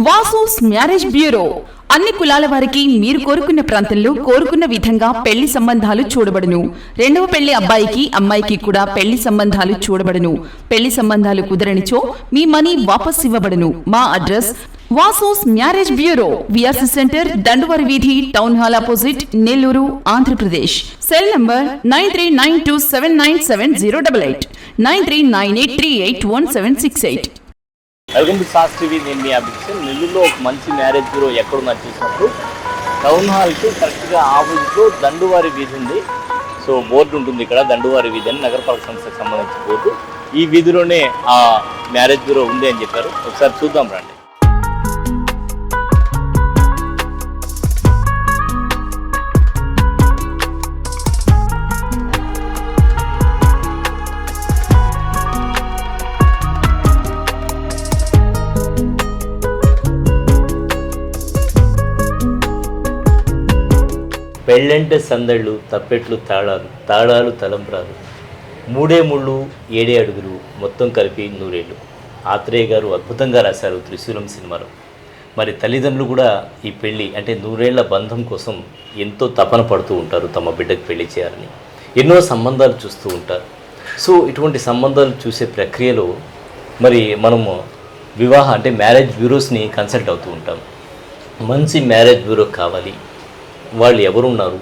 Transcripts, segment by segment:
Vasu's marriage bureau. అన్ని కులాల వారికి మీరు కోరుకున్న ప్రాంతంలో కోరుకున్న విధంగా పెళ్ళి సంబంధాలు చూడబడును. రెండవ పెళ్ళి అబ్బాయికి అమ్మాయికి కూడా పెళ్ళి సంబంధాలు చూడబడును. పెళ్ళి సంబంధాలు కుదరనిచో మీ మనీ వాపస్ ఇవ్వబడును. మా address వాసోస్ marriage bureau VRC centre దండువారి వీధి town hall opposite Nellore Andhra Pradesh. Cell number nine three nine two seven nine seven zero double eight. Nine three nine eight three eight one seven six eight. Welcome to sauce TV నేను మీ అభిషేక్ నెల్లూరులో ఒక మంచి marriage bureau ఎక్కడున్నా చూసినప్పుడు town హాల్కి కరెక్ట్గా ఆపోజిట్లో దండువారి వీధి ఉంది. సో బోర్డు ఉంటుంది ఇక్కడ దండువారి వీధి అని నగరపాలక సంస్థకు సంబంధించిన బోర్డు. ఈ వీధిలోనే ఆ మ్యారేజ్ బ్యూరో ఉంది అని చెప్పారు. ఒకసారి చూద్దాం రండి. పెళ్ళంటే సందళ్ళు తప్పెట్లు తాళాలు తాళాలు తలంబ్రాలు. మూడే ముళ్ళు ఏడే అడుగులు మొత్తం కలిపి నూరేళ్ళు. ఆత్రేయ గారు అద్భుతంగా రాశారు త్రిశూలం సినిమాలో. మరి తల్లిదండ్రులు కూడా ఈ పెళ్ళి అంటే నూరేళ్ళ బంధం కోసం ఎంతో తపన పడుతూ ఉంటారు తమ బిడ్డకు పెళ్ళి చేయాలని. ఎన్నో సంబంధాలు చూస్తూ ఉంటారు. సో ఇటువంటి సంబంధాలు చూసే ప్రక్రియలో మరి మనము వివాహ అంటే మ్యారేజ్ బ్యూరోస్ని కన్సల్ట్ అవుతూ ఉంటాం. మంచి మ్యారేజ్ బ్యూరో కావాలి. వాళ్ళు ఎవరున్నారు?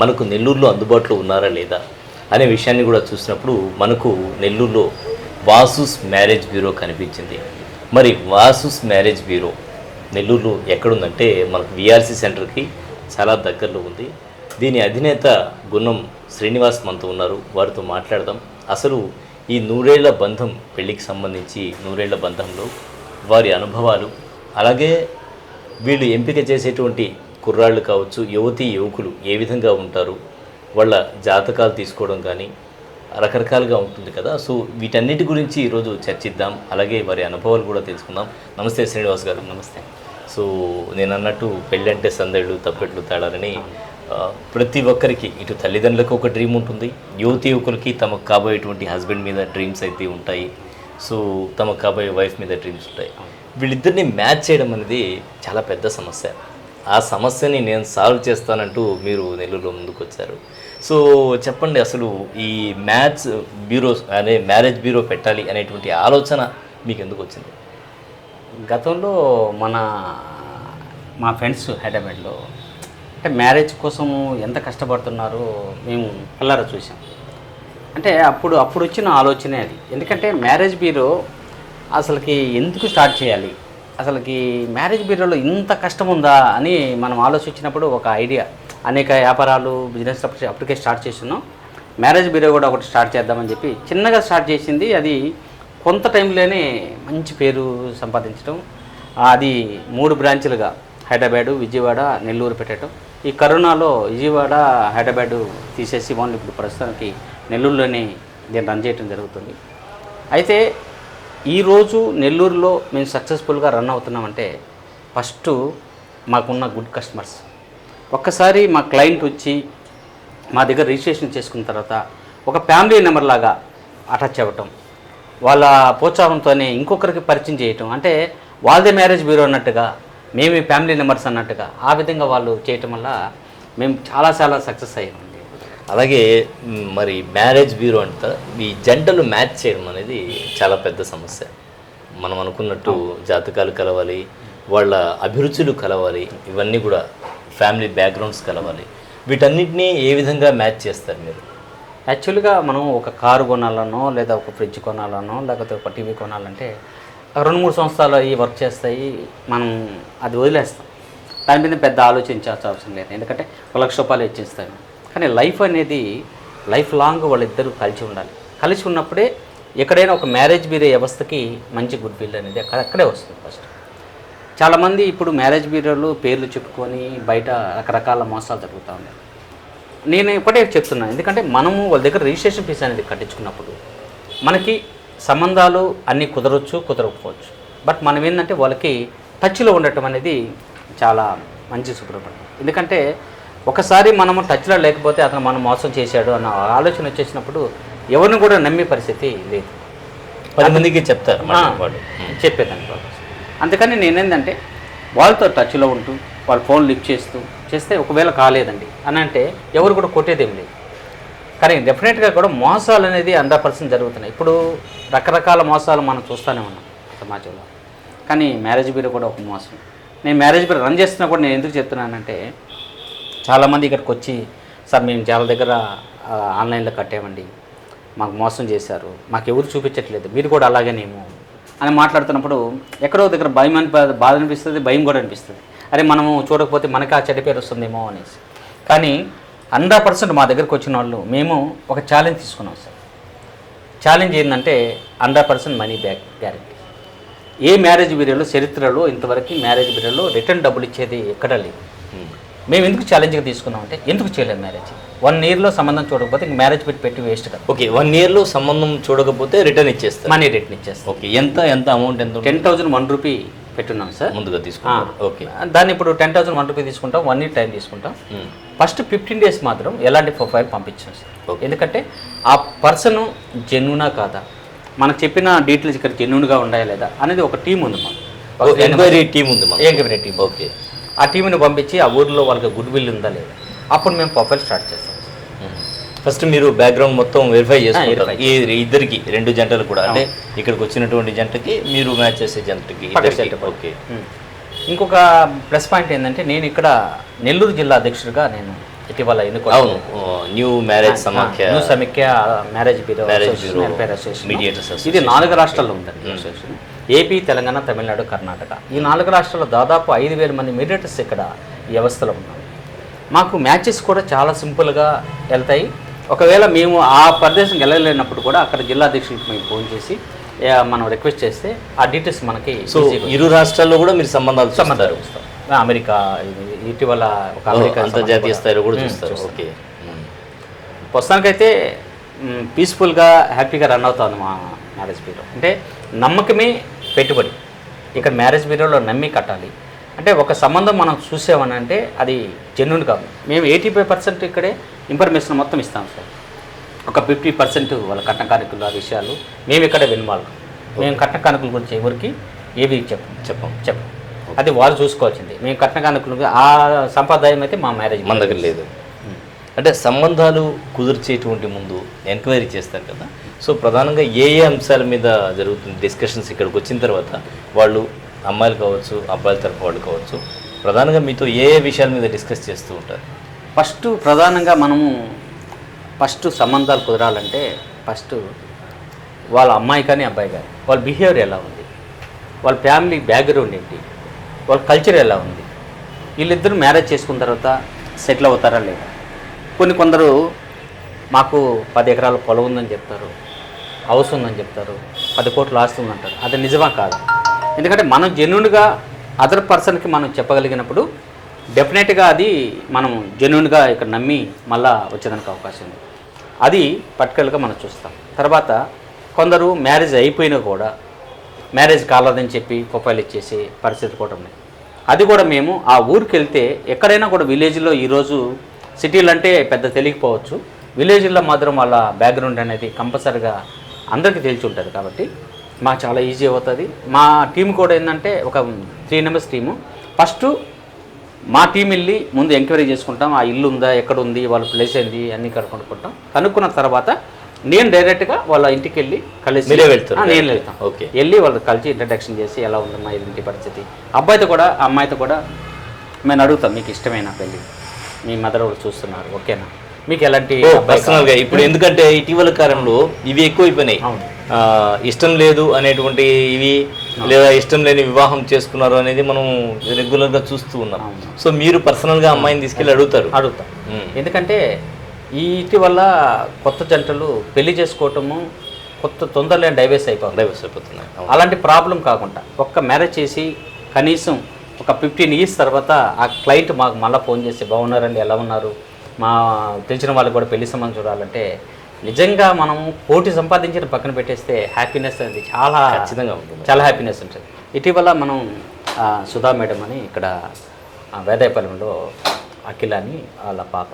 మనకు నెల్లూరులో అందుబాటులో ఉన్నారా లేదా? అనే విషయాన్ని కూడా చూసినప్పుడు మనకు నెల్లూరులో వాసుస్ మ్యారేజ్ బ్యూరో కనిపించింది. మరి వాసుస్ మ్యారేజ్ బ్యూరో నెల్లూరులో ఎక్కడుందంటే మనకు విఆర్సి సెంటర్కి చాలా దగ్గరలో ఉంది. దీని అధినేత గున్నం శ్రీనివాస్ మనతో ఉన్నారు. వారితో మాట్లాడదాం. అసలు ఈ నూరేళ్ళ బంధం పెళ్ళికి సంబంధించి నూరేళ్ళ బంధంలో వారి అనుభవాలు అలాగే వీళ్ళు ఎంపిక చేసేటువంటి కుర్రాళ్ళు కావచ్చు యువతి యువకులు ఏ విధంగా ఉంటారు వాళ్ళ జాతకాలు తీసుకోవడం కానీ రకరకాలుగా ఉంటుంది కదా. సో వీటన్నిటి గురించి ఈరోజు చర్చిద్దాం. అలాగే వారి అనుభవాలు కూడా తెలుసుకుందాం. నమస్తే శ్రీనివాస్ గారు నమస్తే. సో నేను అన్నట్టు పెళ్ళంటే సందళ్ళు తప్పెట్లు తేడాలని ప్రతి ఒక్కరికి ఇటు తల్లిదండ్రులకు ఒక డ్రీమ్ ఉంటుంది. యువతి యువకులకి తమకు కాబోయేటువంటి హస్బెండ్ మీద డ్రీమ్స్ అయితే ఉంటాయి. సో తమకు కాబోయే వైఫ్ మీద డ్రీమ్స్ ఉంటాయి. వీళ్ళిద్దరిని మ్యాచ్ చేయడం అనేది చాలా పెద్ద సమస్య. ఆ సమస్యని నేను సాల్వ్ చేస్తానంటూ మీరు నెల్లూరులో ముందుకు వచ్చారు సో చెప్పండి అసలు ఈ మ్యాథ్స్ బ్యూరో అనే మ్యారేజ్ బ్యూరో పెట్టాలి అనేటువంటి ఆలోచన మీకు ఎందుకు వచ్చింది గతంలో మన మా ఫ్రెండ్స్ హైదరాబాద్లో అంటే మ్యారేజ్ కోసము ఎంత కష్టపడుతున్నారో మేము కళ్ళారా చూసాం అంటే అప్పుడు అప్పుడు వచ్చిన ఆలోచనే అది. ఎందుకంటే మ్యారేజ్ బ్యూరో అసలుకి ఎందుకు స్టార్ట్ చేయాలి? అసలుకి మ్యారేజ్ బ్యూరోలో ఇంత కష్టం ఉందా అని మనం ఆలోచించినప్పుడు ఒక ఐడియా. అనేక వ్యాపారాలు బిజినెస్ అప్పటికే స్టార్ట్ చేస్తున్నాం. మ్యారేజ్ బ్యూరో కూడా ఒకటి స్టార్ట్ చేద్దామని చెప్పి చిన్నగా స్టార్ట్ చేసింది. అది కొంత టైంలోనే మంచి పేరు సంపాదించడం అది మూడు బ్రాంచ్లుగా హైదరాబాదు విజయవాడ నెల్లూరు పెట్టడం ఈ కరోనాలో విజయవాడ హైదరాబాదు తీసేసి వాళ్ళు ఇప్పుడు ప్రస్తుతానికి నెల్లూరులోనే దీన్ని రన్ చేయడం జరుగుతుంది. అయితే ఈరోజు నెల్లూరులో మేము సక్సెస్ఫుల్గా రన్ అవుతున్నామంటే ఫస్ట్ మాకున్న గుడ్ కస్టమర్స్ ఒక్కసారి మా క్లయింట్ వచ్చి మా దగ్గర రిజిస్ట్రేషన్ చేసుకున్న తర్వాత ఒక ఫ్యామిలీ నెంబర్ లాగా అటాచ్ అవ్వటం వాళ్ళ ప్రోత్సాహంతోనే ఇంకొకరికి పరిచయం చేయటం అంటే వాళ్ళదే మ్యారేజ్ బ్యూరో అన్నట్టుగా మేము ఫ్యామిలీ నెంబర్స్ అన్నట్టుగా ఆ విధంగా వాళ్ళు చేయటం వల్ల మేము చాలా చాలా సక్సెస్ అయ్యాము అలాగే మరి మ్యారేజ్ బ్యూరో అంతా ఈ జంటలు మ్యాచ్ చేయడం అనేది చాలా పెద్ద సమస్య. మనం అనుకున్నట్టు జాతకాలు కలవాలి వాళ్ళ అభిరుచులు కలవాలి ఇవన్నీ కూడా ఫ్యామిలీ బ్యాక్గ్రౌండ్స్ కలవాలి. వీటన్నిటినీ ఏ విధంగా మ్యాచ్ చేస్తారు మీరు? యాక్చువల్గా మనం ఒక కారు కొనాలనో లేదా ఒక ఫ్రిడ్జ్ కొనాలనో లేకపోతే ఒక టీవీ కొనాలంటే రెండు మూడు సంవత్సరాలు ఈ వర్క్ చేస్తాయి మనం అది వదిలేస్తాం. దాని మీద పెద్ద ఆలోచించాల్సిన అవసరం లేదు. ఎందుకంటే ఒక లక్ష రూపాయలు ఇచ్చేస్తాను కానీ లైఫ్ అనేది లైఫ్ లాంగ్ వాళ్ళిద్దరూ కలిసి ఉండాలి. కలిసి ఉన్నప్పుడే ఎక్కడైనా ఒక మ్యారేజ్ బీరే వ్యవస్థకి మంచి గుడ్ విల్ అనేది అక్కడ అక్కడే వస్తుంది ఫస్ట్ చాలామంది ఇప్పుడు మ్యారేజ్ బ్యూరోలు పేర్లు చెప్పుకొని బయట రకరకాల మోసాలు జరుగుతూ ఉన్నాయి. నేను ఇప్పటికే చెప్తున్నాను ఎందుకంటే మనము వాళ్ళ దగ్గర రిజిస్ట్రేషన్ ఫీజు అనేది కట్టించుకున్నప్పుడు మనకి సంబంధాలు అన్నీ కుదరవచ్చు కుదరకపోవచ్చు. బట్ మనం ఏంటంటే వాళ్ళకి టచ్లో ఉండటం అనేది చాలా మంచి సుబ్రహ్మణ్యం ఎందుకంటే ఒకసారి మనము టచ్లో లేకపోతే అతను మనం మోసం చేశాడు అన్న ఆలోచన వచ్చేసినప్పుడు ఎవరిని కూడా నమ్మే పరిస్థితి లేదు. పది మందికి చెప్తారు వాళ్ళు. చెప్పేదాన్ని వాళ్ళు అందుకని నేనేందంటే వాళ్ళతో టచ్లో ఉంటూ వాళ్ళ ఫోన్ లిఫ్ట్ చేస్తూ చేస్తే ఒకవేళ కాలేదండి అని అంటే ఎవరు కూడా కొట్టేదేం లేదు. కానీ డెఫినెట్గా కూడా మోసాలు అనేది హండ్రెడ్ పర్సెంట్ జరుగుతున్నాయి. ఇప్పుడు రకరకాల మోసాలు మనం చూస్తూనే ఉన్నాం సమాజంలో. కానీ మ్యారేజ్ బ్యూరో కూడా ఒక మోసం. నేను మ్యారేజ్ బ్యూరో రన్ చేస్తున్నా కూడా నేను ఎందుకు చెప్తున్నానంటే చాలామంది ఇక్కడికి వచ్చి సార్ మేము చాలా దగ్గర ఆన్లైన్లో కట్టామండి. మాకు మోసం చేశారు. మాకు ఎవరు చూపించట్లేదు. మీరు కూడా అలాగేనేమో అని మాట్లాడుతున్నప్పుడు ఎక్కడో దగ్గర భయం అని బాధ అనిపిస్తుంది భయం కూడా అనిపిస్తుంది. అరే మనము చూడకపోతే మనకి ఆ చెడ్డ పేరు వస్తుందేమో అనేసి. కానీ హండ్రెడ్ పర్సెంట్ మా దగ్గరకు వచ్చిన వాళ్ళు మేము ఒక ఛాలెంజ్ తీసుకున్నాం సార్. ఛాలెంజ్ ఏంటంటే hundred percent money back guarantee. ఏ మ్యారేజ్ బ్యూరోలో చరిత్రలో ఇంతవరకు మ్యారేజ్ బ్యూరోలో రిటర్న్ డబ్బులు ఇచ్చేది ఎక్కడా లేదు. మేము ఎందుకు ఛాలెంజ్గా తీసుకున్నాం అంటే ఎందుకు చేయలేదు మ్యారేజ్ వన్ ఇయర్లో సంబంధం చూడకపోతే ఇంక మ్యారేజ్ పెట్టి పెట్టి వేస్ట్ కదా. ఓకే వన్ ఇయర్లో సంబంధం చూడకపోతే రిటర్న్ ఇచ్చేస్తారు. మనీ రిటర్న్ ఇచ్చేస్తాం ఓకే ఎంత ఎంత అమౌంట్ ఎంత? టెన్ థౌజండ్ వన్ రూపీ పెట్టున్నాం సార్. ముందుగా తీసుకుంటారు ఓకే దాన్ని ఇప్పుడు టెన్ థౌసండ్ వన్ రూపీ తీసుకుంటాం వన్ ఇయర్ టైం తీసుకుంటాం. ఫస్ట్ ఫిఫ్టీన్ డేస్ మాత్రం ఎలాంటి ప్రొఫైల్ పంపించాం సార్? Okay. ఎందుకంటే ఆ పర్సన్ జెన్యునా కాదా? మనకు చెప్పిన డీటెయిల్స్ ఇక్కడ జెన్యున్గా ఉన్నాయా లేదా? అనేది ఒక టీం ఉంది మాకు. ఎంక్వైరీ టీం ఉంది. ఎంక్వైరీ టీం ఓకే ఆ టీంని పంపించి ఆ ఊర్లో వాళ్ళకి గుడ్ విల్ ఉందా లేదా? అప్పుడు మేము ప్రొఫైల్ స్టార్ట్ చేస్తాం. ఫస్ట్ మీరు బ్యాక్గ్రౌండ్ మొత్తం వెరిఫై verify ఈ ఇద్దరికి రెండు జంటలు కూడా. అంటే ఇక్కడికి వచ్చినటువంటి జంటకి మీరు మ్యాచ్ చేసే జంటకి. ఓకే. ఇంకొక ప్లస్ పాయింట్ ఏంటంటే నేను ఇక్కడ నెల్లూరు జిల్లా అధ్యక్షుడిగా నేను ఇటీవల ఎన్నుకో న్యూ మ్యారేజ్ సమాఖ్య న్యూ సమైక్య మ్యారేజ్ బ్యూరో. Mediators ఇది. నాలుగు రాష్ట్రాల్లో ఉందండి అసోసియేషన్. ఏపీ తెలంగాణ తమిళనాడు కర్ణాటక. ఈ నాలుగు రాష్ట్రాల్లో దాదాపు ఐదు వేల మంది మీడియేటర్స్ ఇక్కడ ఈ వ్యవస్థలో ఉన్నారు. మాకు మ్యాచెస్ కూడా చాలా సింపుల్గా వెళ్తాయి. ఒకవేళ మేము ఆ ప్రదేశంకి వెళ్ళలేనప్పుడు కూడా అక్కడ జిల్లా అధ్యక్షులకు మేము ఫోన్ చేసి మనం రిక్వెస్ట్ చేస్తే ఆ డీటెయిల్స్ మనకి సో ఇరు రాష్ట్రాల్లో కూడా మీరు సంబంధాలు సంబంధాలు చూస్తాం. అమెరికా ఇటీవల ఒక అమెరికా అంతర్జాతీయ స్థాయిలో కూడా చూస్తారు. చూస్తాం. ఓకే. ప్రస్తుతానికైతే పీస్ఫుల్గా హ్యాపీగా రన్ అవుతుంది మా మ్యారేజ్ బ్యూరో అంటే నమ్మకమే పెట్టుబడి. ఇక్కడ మ్యారేజ్ బ్యూరోలో నమ్మి కట్టాలి. అంటే ఒక సంబంధం మనం చూసామని అంటే అది జెన్యున్ కాదు. మేము ఎయిటీ ఫైవ్ పర్సెంట్ ఇక్కడే ఇన్ఫర్మేషన్ మొత్తం ఇస్తాం సార్. ఒక ఫిఫ్టీ పర్సెంట్ వాళ్ళ కట్న కానుకలు ఆ విషయాలు మేము ఇక్కడ వినవాలి మేము కట్న కానుకల గురించి ఎవరికి ఏవి చెప్పం చెప్పం చెప్పం. అది వాళ్ళు చూసుకోవాల్సింది. మేము కట్న కానుకలు ఆ సంప్రదాయం అయితే మా మ్యారేజ్ మన దగ్గర లేదు. అంటే సంబంధాలు కుదిర్చేటువంటి ముందు ఎంక్వైరీ చేస్తారు కదా. సో ప్రధానంగా ఏ ఏ అంశాల మీద జరుగుతుంది డిస్కషన్స్ ఇక్కడికి వచ్చిన తర్వాత వాళ్ళు అమ్మాయిలు కావచ్చు అబ్బాయిల తరపు వాళ్ళు కావచ్చు ప్రధానంగా మీతో ఏ ఏ విషయాల మీద డిస్కస్ చేస్తూ ఉంటారు? ఫస్ట్ ప్రధానంగా మనము ఫస్ట్ సంబంధాలు కుదరాలంటే ఫస్ట్ వాళ్ళ అమ్మాయి కానీ అబ్బాయి కానీ వాళ్ళ బిహేవియర్ ఎలా ఉంది? వాళ్ళ ఫ్యామిలీ బ్యాక్గ్రౌండ్ ఏంటి? వాళ్ళ కల్చర్ ఎలా ఉంది? వీళ్ళిద్దరూ మ్యారేజ్ చేసుకున్న తర్వాత సెటిల్ అవుతారా లేదా? కొన్ని కొందరు మాకు పది ఎకరాల పొలం ఉందని చెప్తారు. హౌస్ ఉందని చెప్తారు. పది కోట్లు ఆస్తి ఉందంటారు. అది నిజమా కాదు? ఎందుకంటే మనం జెన్యున్గా అదర్ పర్సన్కి మనం చెప్పగలిగినప్పుడు డెఫినెట్గా అది మనం జెన్యున్గా ఇక్కడ నమ్మి మళ్ళా వచ్చేదానికి అవకాశం ఉంది. అది పర్టికులర్గా మనం చూస్తాం. తర్వాత కొందరు మ్యారేజ్ అయిపోయినా కూడా మ్యారేజ్ కాలేదని చెప్పి ప్రొఫైల్ ఇచ్చేసి పరిస్థితి కూడా ఉన్నాయి అది కూడా మేము ఆ ఊరికి వెళ్తే ఎక్కడైనా కూడా విలేజ్లో ఈరోజు సిటీలు అంటే పెద్ద తెలియకపోవచ్చు. విలేజ్లో మాత్రం వాళ్ళ బ్యాక్గ్రౌండ్ అనేది కంపల్సరిగా అందరికీ తెలిసి ఉంటుంది కాబట్టి మాకు చాలా ఈజీ అవుతుంది. మా టీం కూడా ఏంటంటే ఒక త్రీ మెంబర్స్ టీము ఫస్ట్ మా టీం వెళ్ళి ముందు ఎంక్వైరీ చేసుకుంటాం. ఆ ఇల్లు ఉందా ఎక్కడ ఉంది వాళ్ళ ప్లేస్ ఏంది అన్నీ కనుక్కుంటాం. కనుక్కున్న తర్వాత నేను డైరెక్ట్గా వాళ్ళ ఇంటికి వెళ్ళి కలిసి నేను వెళ్తాను. ఓకే. వెళ్ళి వాళ్ళకి కలిసి ఇంట్రడక్షన్ చేసి ఎలా ఉంది మా ఇంటి పరిస్థితి. అబ్బాయితో కూడా అమ్మాయితో కూడా మేము అడుగుతాం మీకు ఇష్టమైన పెళ్ళి? మీ మదర్ వాళ్ళు చూస్తున్నారు. ఓకేనా? మీకు ఎలాంటి అబ్బాయి పర్సనల్గా. ఇప్పుడు ఎందుకంటే ఇటీవల కాలంలో ఇవి ఎక్కువైపోయినాయి. ఇష్టం లేదు అనేటువంటి ఇవి లేదా ఇష్టం లేని వివాహం చేసుకున్నారు అనేది మనం రెగ్యులర్గా చూస్తూ ఉన్నాం. సో మీరు పర్సనల్గా అమ్మాయిని తీసుకెళ్ళి అడుగుతారు. అడుగుతాం. ఎందుకంటే ఈ ఇటీవల కొత్త జంటలు పెళ్ళి చేసుకోవటము కొత్త తొందరలేని డైవర్స్ అయిపోతుంది డైవర్స్ అయిపోతున్నాయి. అలాంటి ప్రాబ్లం కాకుండా ఒక్క మ్యారేజ్ చేసి కనీసం ఒక ఫిఫ్టీన్ ఇయర్స్ తర్వాత ఆ క్లయింట్ మాకు మళ్ళీ ఫోన్ చేసి బాగున్నారండి? ఎలా ఉన్నారు? మా తెలిసిన వాళ్ళకి కూడా పెళ్ళి సంబంధం చూడాలంటే నిజంగా మనం కోటి సంపాదించిన పక్కన పెట్టేస్తే హ్యాపీనెస్ అనేది చాలా ఖచ్చితంగా ఉంటుంది. చాలా హ్యాపీనెస్ ఉంటుంది. ఇటీవల మనం సుధా మేడం అని ఇక్కడ వేదాయపాలెంలో అఖిల అని వాళ్ళ పాప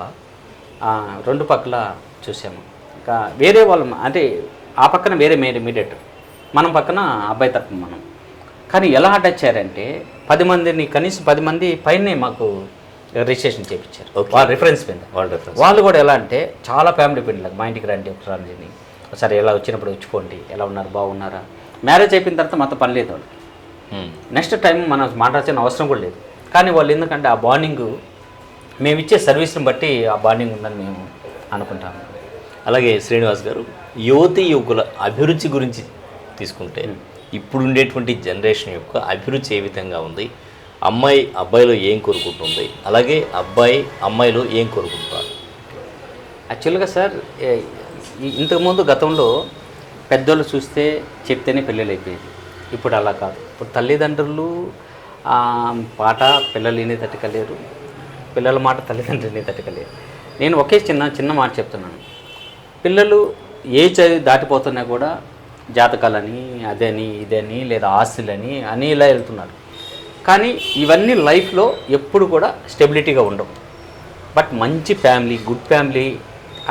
రెండు పక్కల చూసాము. ఇంకా వేరే వాళ్ళు అంటే ఆ పక్కన వేరే మేరే మీడియేటర్ మనం పక్కన అబ్బాయి తరపున మనం. కానీ ఎలా అటాచ్ అయ్యారంటే పది మందిని కనీసం పది మంది పైనే మాకు రిజిస్ట్రేషన్ చేయించారు. వాళ్ళ రిఫరెన్స్ మీద. వాళ్ళ కూడా ఎలా అంటే చాలా ఫ్యామిలీ పెళ్ళిళ్ళకి మా ఇంటికి రండి ఒకసారి ఒకసారి ఎలా వచ్చినప్పుడు వచ్చిపోండి ఎలా ఉన్నారు బాగున్నారా? మ్యారేజ్ అయిపోయిన తర్వాత మాతో పని లేదు వాళ్ళకి. నెక్స్ట్ టైం మనం మాట్లాడాల్సిన అవసరం కూడా లేదు. కానీ వాళ్ళు ఎందుకంటే ఆ బాండింగ్ మేము ఇచ్చే సర్వీస్ని బట్టి ఆ బాండింగ్ ఉందని మేము అనుకుంటాము. అలాగే శ్రీనివాస్ గారు యువతి యువకుల అభిరుచి గురించి తీసుకుంటే ఇప్పుడు ఉండేటువంటి జనరేషన్ యొక్క అభిరుచి ఏ విధంగా ఉంది? అమ్మాయి అబ్బాయిలో ఏం కోరుకుంటుంది? అలాగే అబ్బాయి అమ్మాయిలో ఏం కోరుకుంటారు? యాక్చువల్గా సార్ ఇంతకుముందు గతంలో పెద్దోళ్ళు చూస్తే చెప్తేనే పెళ్ళిళ్ళు అయిపోయేది. ఇప్పుడు అలా కాదు. ఇప్పుడు తల్లిదండ్రులు పాట పిల్లలు వినే తట్టుకలేరు పిల్లల మాట తల్లిదండ్రులు వినే తట్టుకలేరు నేను ఒకే చిన్న చిన్న మాట చెప్తున్నాను. పిల్లలు ఏ చదివి దాటిపోతున్నా కూడా జాతకాలని అదని ఇదని లేదా ఆస్తులని అని ఇలా వెళ్తున్నారు. కానీ ఇవన్నీ లైఫ్లో ఎప్పుడు కూడా స్టెబిలిటీగా ఉండవు. బట్ మంచి ఫ్యామిలీ గుడ్ ఫ్యామిలీ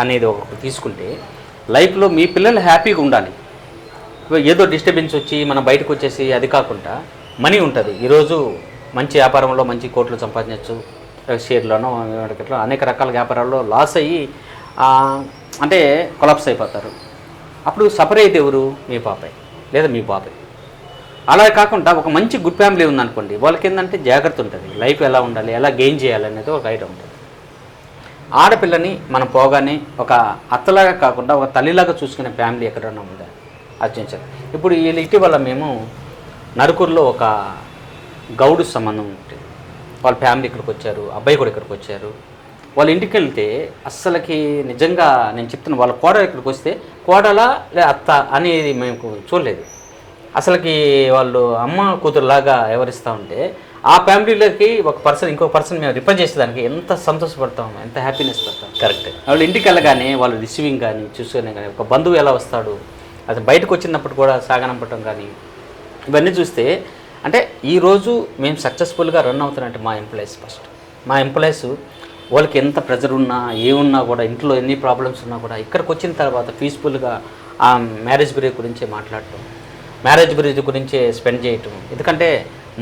అనేది ఒకటి తీసుకుంటే లైఫ్లో మీ పిల్లలు హ్యాపీగా ఉండాలి. ఏదో డిస్టర్బెన్స్ వచ్చి మనం బయటకు వచ్చేసి అది కాకుండా మనీ ఉంటుంది. ఈరోజు మంచి వ్యాపారంలో మంచి కోట్లు సంపాదించవచ్చు షేర్లోనో మార్కెట్లో అనేక రకాల వ్యాపారాల్లో లాస్ అయ్యి అంటే కొలాప్స్ అయిపోతారు. అప్పుడు సపరేట్ ఎవరు? మీ పాపాయ్ లేదా మీ బాబాయ్ అలా కాకుండా ఒక మంచి గుడ్ ఫ్యామిలీ ఉందనుకోండి వాళ్ళకి ఏంటంటే జాగ్రత్త ఉంటుంది. లైఫ్ ఎలా ఉండాలి ఎలా గెయిన్ చేయాలి అనేది ఒక ఐడియా ఉంటుంది. ఆడపిల్లని మనం పోగానే ఒక అత్తలాగా కాకుండా ఒక తల్లిలాగా చూసుకునే ఫ్యామిలీ ఎక్కడన్నా ఉందా? ఆలోచించాలి. ఇప్పుడు వీళ్ళు ఇటీవల మేము నరుకూరులో ఒక గౌడు సంబంధం ఉంటుంది వాళ్ళ ఫ్యామిలీ ఇక్కడికి వచ్చారు అబ్బాయి కూడా ఇక్కడికి వచ్చారు. వాళ్ళ ఇంటికి వెళ్తే అస్సలకి నిజంగా నేను చెప్తున్నా వాళ్ళ కోడలు ఇక్కడికి వస్తే కోడలా లే అత్త అనేది మేము చూడలేదు. అసలుకి వాళ్ళు అమ్మ కూతురులాగా ఎవరిస్తూ ఉంటే ఆ ఫ్యామిలీలోకి ఒక పర్సన్ ఇంకో పర్సన్ మేము రిఫర్ చేసేదానికి ఎంత సంతోషపడతాం ఎంత హ్యాపీనెస్ పడతాం. కరెక్ట్. వాళ్ళ ఇంటికి వెళ్ళగానే వాళ్ళు రిసీవింగ్ కానీ చూసుకునే కానీ ఒక బంధువు ఎలా వస్తాడు అసలు బయటకు వచ్చినప్పుడు కూడా సాగనంపటం కానీ ఇవన్నీ చూస్తే అంటే ఈరోజు మేము సక్సెస్ఫుల్గా రన్ అవుతున్నట్టు మా ఎంప్లాయీస్ ఫస్ట్ మా ఎంప్లాయీస్ వాళ్ళకి ఎంత ప్రెజర్ ఉన్నా ఏమున్నా కూడా ఇంట్లో ఎన్ని ప్రాబ్లమ్స్ ఉన్నా కూడా ఇక్కడికి వచ్చిన తర్వాత పీస్ఫుల్గా ఆ మ్యారేజ్ బ్రేక్ గురించే మాట్లాడటం. మ్యారేజ్ బ్రేక్ గురించే స్పెండ్ చేయటం. ఎందుకంటే